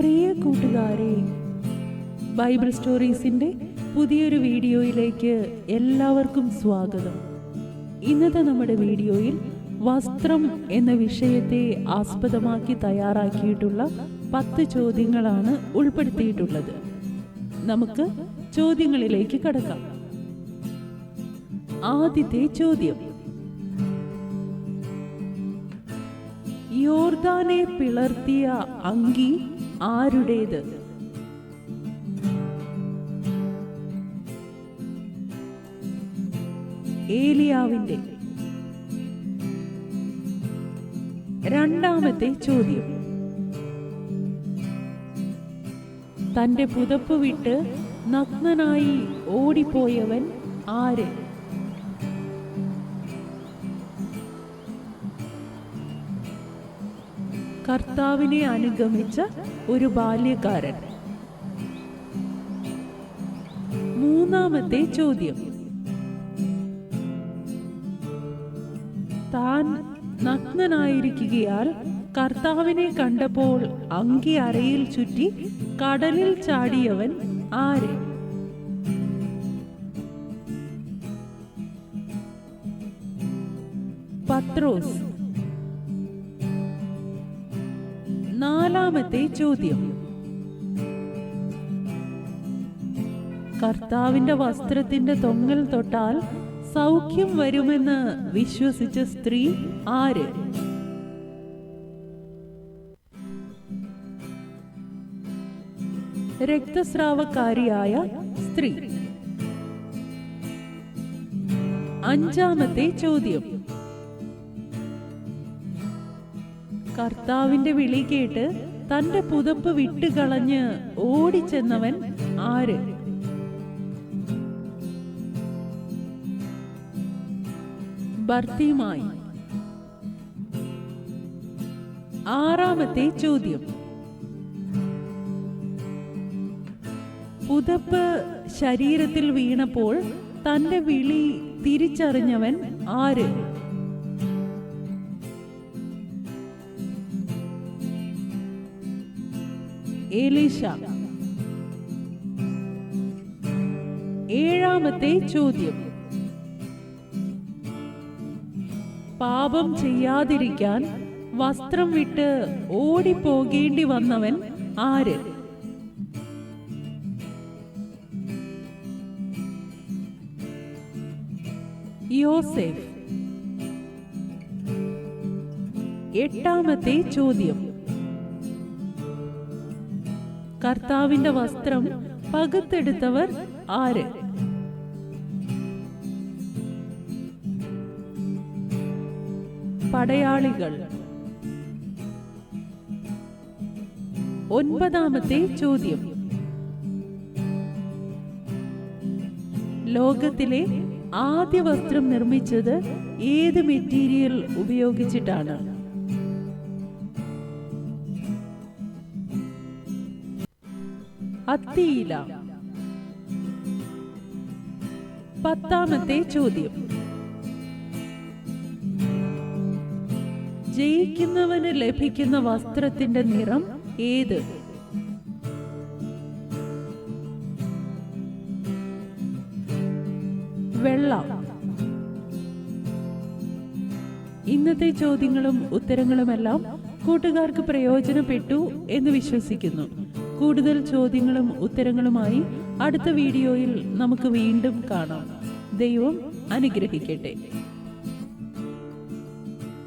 പ്രിയ കൂട്ടുകാരെ ബൈബിൾ സ്റ്റോറീസിന്റെ പുതിയൊരു വീഡിയോയിലേക്ക് എല്ലാവർക്കും സ്വാഗതം. ഇന്നത്തെ നമ്മുടെ വീഡിയോയിൽ വസ്ത്രം എന്ന വിഷയത്തെ ആസ്പദമാക്കി തയ്യാറാക്കിയിട്ടുള്ള പത്ത് ചോദ്യങ്ങളാണ് ഉൾപ്പെടുത്തിയിട്ടുള്ളത്. നമുക്ക് ചോദ്യങ്ങളിലേക്ക് കടക്കാം. ആദ്യത്തെ ചോദ്യം. യോർദാനെ പിളർത്തിയ അങ്കി ആരുടേത്? ഏലിയാവിന്റെ രണ്ടാമത്തെ ചോദ്യം. തന്റെ പുതപ്പ് വിട്ട് നഗ്നനായി ഓടിപ്പോയവൻ ആര്? കർത്താവിനെ അനുഗമിച്ച ഒരു ബാല്യക്കാരൻ. മൂന്നാമത്തെ ചോദ്യം. താൻ നഗ്നനായിരിക്കുകയാൽ കർത്താവിനെ കണ്ടപ്പോൾ അങ്കി അരയിൽ ചുറ്റി കടലിൽ ചാടിയവൻ ആര്? പത്രോസ്. നാലാമത്തെ ചോദ്യം. കർത്താവിന്റെ വസ്ത്രത്തിന്റെ തൊങ്ങൽ തൊട്ടാൽ സൗഖ്യം വരുമെന്ന് വിശ്വസിച്ച സ്ത്രീ ആര്? രക്തസ്രാവക്കാരിയായ സ്ത്രീ. അഞ്ചാമത്തെ ചോദ്യം. കർത്താവിന്റെ വിളി കേട്ട് തന്റെ പുതപ്പ് വിട്ടുകളഞ്ഞ് ഓടിച്ചെന്നവൻ ആര്? ഭർത്തിയുമായി ആറാമത്തെ ചോദ്യം. പുതപ്പ് ശരീരത്തിൽ വീണപ്പോൾ തന്റെ വിളി തിരിച്ചറിഞ്ഞവൻ ആര്? ഏലീശ ഏഴാമത്തെ ചോദ്യം. പാപം ചെയ്യാതിരിക്കാൻ വസ്ത്രം വിട്ട് ഓടിപ്പോകേണ്ടി വന്നവൻ ആര്? യോസേഫ്. എട്ടാമത്തെ ചോദ്യം. കർത്താവിന്റെ വസ്ത്രം പകുത്തെടുത്തവർ ആര്? പടയാളികൾ. ഒൻപതാമത്തെ ചോദ്യം. ലോകത്തിലെ ആദ്യ വസ്ത്രം നിർമ്മിച്ചത് ഏത് മെറ്റീരിയൽ ഉപയോഗിച്ചിട്ടാണ്? അത്തിയില. പത്താമത്തെ ചോദ്യം. ജയിക്കുന്നവന് ലഭിക്കുന്ന വസ്ത്രത്തിന്റെ നിറം ഏത്? വെള്ള. ഇന്നത്തെ ചോദ്യങ്ങളും ഉത്തരങ്ങളുമെല്ലാം കൂട്ടുകാർക്ക് പ്രയോജനപ്പെട്ടു എന്ന് വിശ്വസിക്കുന്നു. കൂടുതൽ ചോദ്യങ്ങളും ഉത്തരങ്ങളുമായി അടുത്ത വീഡിയോയിൽ നമുക്ക് വീണ്ടും കാണാം. ദൈവം അനുഗ്രഹിക്കട്ടെ.